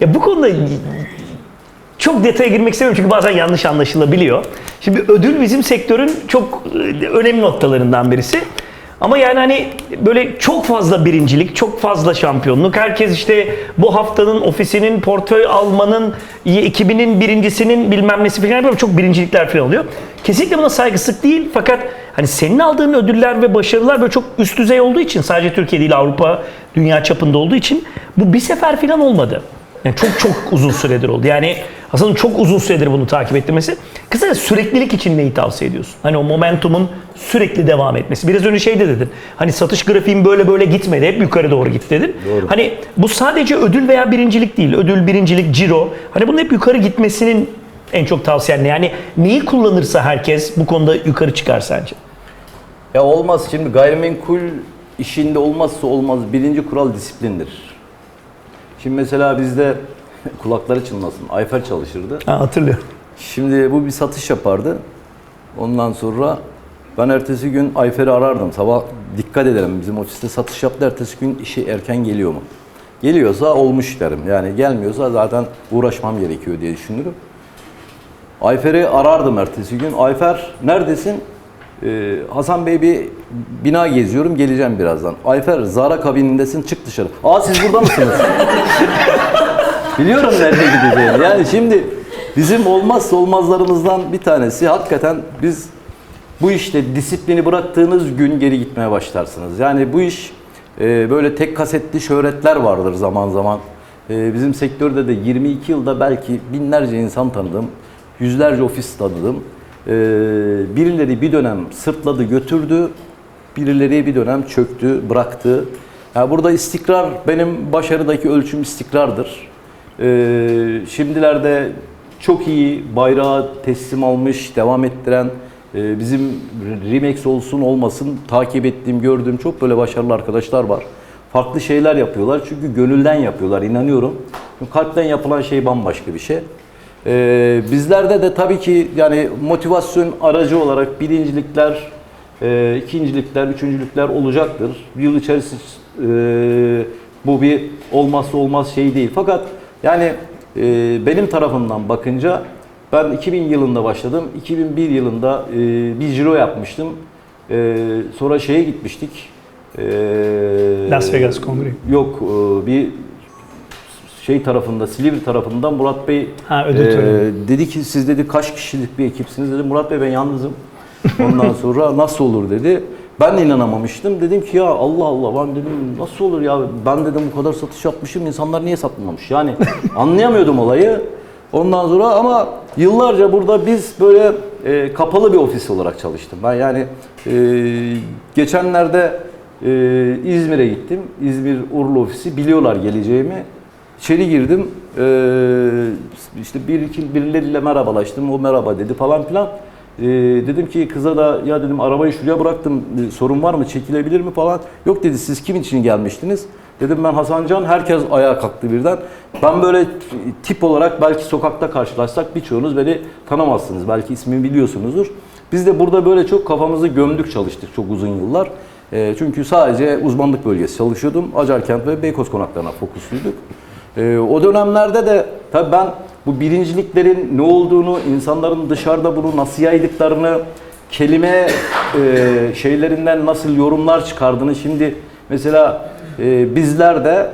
Ya bu konuda çok detaya girmek istemiyorum çünkü bazen yanlış anlaşılabiliyor. Şimdi ödül bizim sektörün çok e, önemli noktalarından birisi. Ama yani hani böyle çok fazla birincilik, çok fazla şampiyonluk. Herkes işte bu haftanın ofisinin, portföy almanın, ekibinin birincisinin bilmem nesi falan böyle çok birincilikler falan oluyor. Kesinlikle buna saygısızlık değil fakat hani senin aldığın ödüller ve başarılar böyle çok üst düzey olduğu için sadece Türkiye değil Avrupa, dünya çapında olduğu için bu bir sefer falan olmadı. Yani çok çok uzun süredir oldu. Yani aslında çok uzun süredir bunu takip ettirmesi. Kısaca süreklilik için neyi tavsiye ediyorsun? Hani o momentumun sürekli devam etmesi. Biraz önce şey de dedin. Hani satış grafiğim böyle böyle gitmedi. Hep yukarı doğru gitti dedin. Doğru. Hani bu sadece ödül veya birincilik değil. Ödül, birincilik, ciro. Hani bunun hep yukarı gitmesinin en çok tavsiyen ne? Yani neyi kullanırsa herkes bu konuda yukarı çıkar sence? Ya olmaz şimdi gayrimenkul işinde olmazsa olmaz birinci kural disiplindir. Şimdi mesela bizde kulakları çınlasın Ayfer çalışırdı. Ha, hatırlıyorum. Şimdi bu bir satış yapardı. Ondan sonra ben ertesi gün Ayfer'i arardım. Sabah dikkat edelim bizim ofiste satış yaptı. Ertesi gün işe erken geliyor mu? Geliyorsa olmuş derim. Yani gelmiyorsa zaten uğraşmam gerekiyor diye düşünürüm. Ayfer'i arardım ertesi gün. Ayfer neredesin? Ee, Hasan Bey bir bina geziyorum geleceğim birazdan. Ayfer Zara kabinindesin çık dışarı. Aa siz burada mısınız? Biliyorum nereye gideceğini. Yani şimdi bizim olmazsa olmazlarımızdan bir tanesi hakikaten biz bu işte disiplini bıraktığınız gün geri gitmeye başlarsınız. Yani bu iş e, böyle tek kasetli şöhretler vardır zaman zaman. E, bizim sektörde de 22 yılda belki binlerce insan tanıdım. Yüzlerce ofis tanıdım. E, birileri bir dönem sırtladı götürdü. Birileri bir dönem çöktü, bıraktı. Yani burada istikrar benim başarıdaki ölçüm istikrardır. Ee, şimdilerde çok iyi bayrağı teslim almış, devam ettiren, e, bizim Remax olsun olmasın takip ettiğim, gördüğüm çok böyle başarılı arkadaşlar var. Farklı şeyler yapıyorlar çünkü gönülden yapıyorlar, inanıyorum. Çünkü kalpten yapılan şey bambaşka bir şey. Ee, bizlerde de tabii ki yani motivasyon aracı olarak birincilikler, e, ikincilikler, üçüncülükler olacaktır. Yıl içerisinde e, bu bir olmazsa olmaz şey değil. Fakat yani e, benim tarafımdan bakınca ben 2000 yılında başladım. 2001 yılında e, bir ciro yapmıştım. E, sonra şeye gitmiştik. E, Las Vegas Kongre. Yok e, bir şey tarafında, Silivri tarafından Murat Bey Ha, ödül e, dedi ki siz dedi kaç kişilik bir ekipsiniz dedi. Murat Bey ben yalnızım. Ondan sonra nasıl olur dedi. Ben de inanamamıştım. Dedim ki ya Allah Allah ben dedim nasıl olur ya ben dedim bu kadar satış yapmışım insanlar niye satmamış? Yani anlayamıyordum olayı. Ondan sonra ama yıllarca burada biz böyle e, kapalı bir ofis olarak çalıştım. Ben yani e, geçenlerde e, İzmir'e gittim. İzmir Urla ofisi biliyorlar geleceğimi. İçeri girdim. Ee, işte bir iki birileriyle merhabalaştım. O merhaba dedi falan filan. Ee, dedim ki kıza da ya dedim arabayı şuraya bıraktım. Ee, sorun var mı? Çekilebilir mi falan? Yok dedi siz kim için gelmiştiniz? Dedim ben Hasan Can. Herkes ayağa kalktı birden. Ben böyle tip olarak belki sokakta karşılaşsak birçoğunuz beni tanımazsınız. Belki ismimi biliyorsunuzdur. Biz de burada böyle çok kafamızı gömdük çalıştık çok uzun yıllar. Ee, çünkü sadece uzmanlık bölgesi çalışıyordum. Acarkent ve Beykoz konaklarına fokusluyduk. Ee, o dönemlerde de tabii ben bu birinciliklerin ne olduğunu, insanların dışarıda bunu nasıl yaydıklarını, kelime e, şeylerinden nasıl yorumlar çıkardığını şimdi mesela e, bizler de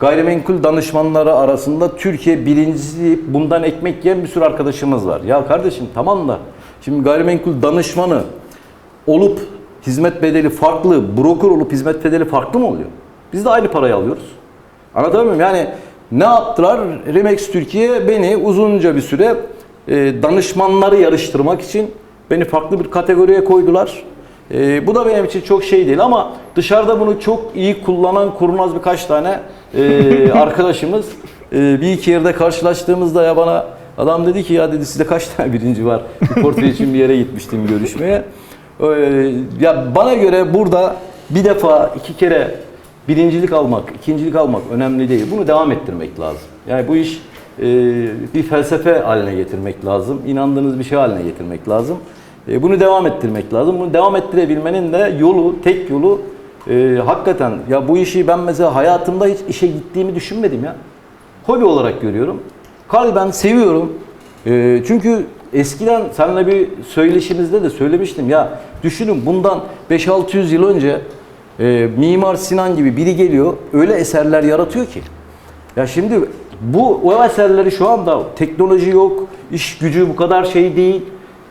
gayrimenkul danışmanları arasında Türkiye birincisi bundan ekmek yiyen bir sürü arkadaşımız var. Ya kardeşim tamam da şimdi gayrimenkul danışmanı olup hizmet bedeli farklı, broker olup hizmet bedeli farklı mı oluyor? Biz de aynı parayı alıyoruz. Anlatabiliyor muyum? Yani ne yaptılar? Remax Türkiye beni uzunca bir süre e, danışmanları yarıştırmak için beni farklı bir kategoriye koydular. E, bu da benim için çok şey değil ama dışarıda bunu çok iyi kullanan kurnaz birkaç tane e, arkadaşımız e, bir iki yerde karşılaştığımızda ya bana adam dedi ki ya dedi sizde kaç tane birinci var? Bir portföy için bir yere gitmiştim görüşmeye. E, ya bana göre burada bir defa iki kere birincilik almak, ikincilik almak önemli değil. Bunu devam ettirmek lazım. Yani bu iş e, bir felsefe haline getirmek lazım. İnandığınız bir şey haline getirmek lazım. E, bunu devam ettirmek lazım. Bunu devam ettirebilmenin de yolu, tek yolu e, hakikaten ya bu işi ben mesela hayatımda hiç işe gittiğimi düşünmedim ya. hobi olarak görüyorum. Kalben seviyorum. Ee, çünkü eskiden seninle bir söyleşimizde de söylemiştim ya düşünün bundan 5-600 yıl önce e, Mimar Sinan gibi biri geliyor öyle eserler yaratıyor ki. Ya şimdi bu o eserleri şu anda teknoloji yok, iş gücü bu kadar şey değil.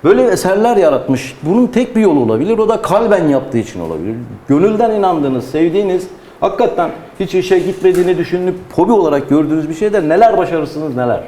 Böyle eserler yaratmış. Bunun tek bir yolu olabilir. O da kalben yaptığı için olabilir. Gönülden inandığınız, sevdiğiniz, hakikaten hiç işe gitmediğini düşünüp hobi olarak gördüğünüz bir şeyde neler başarırsınız neler.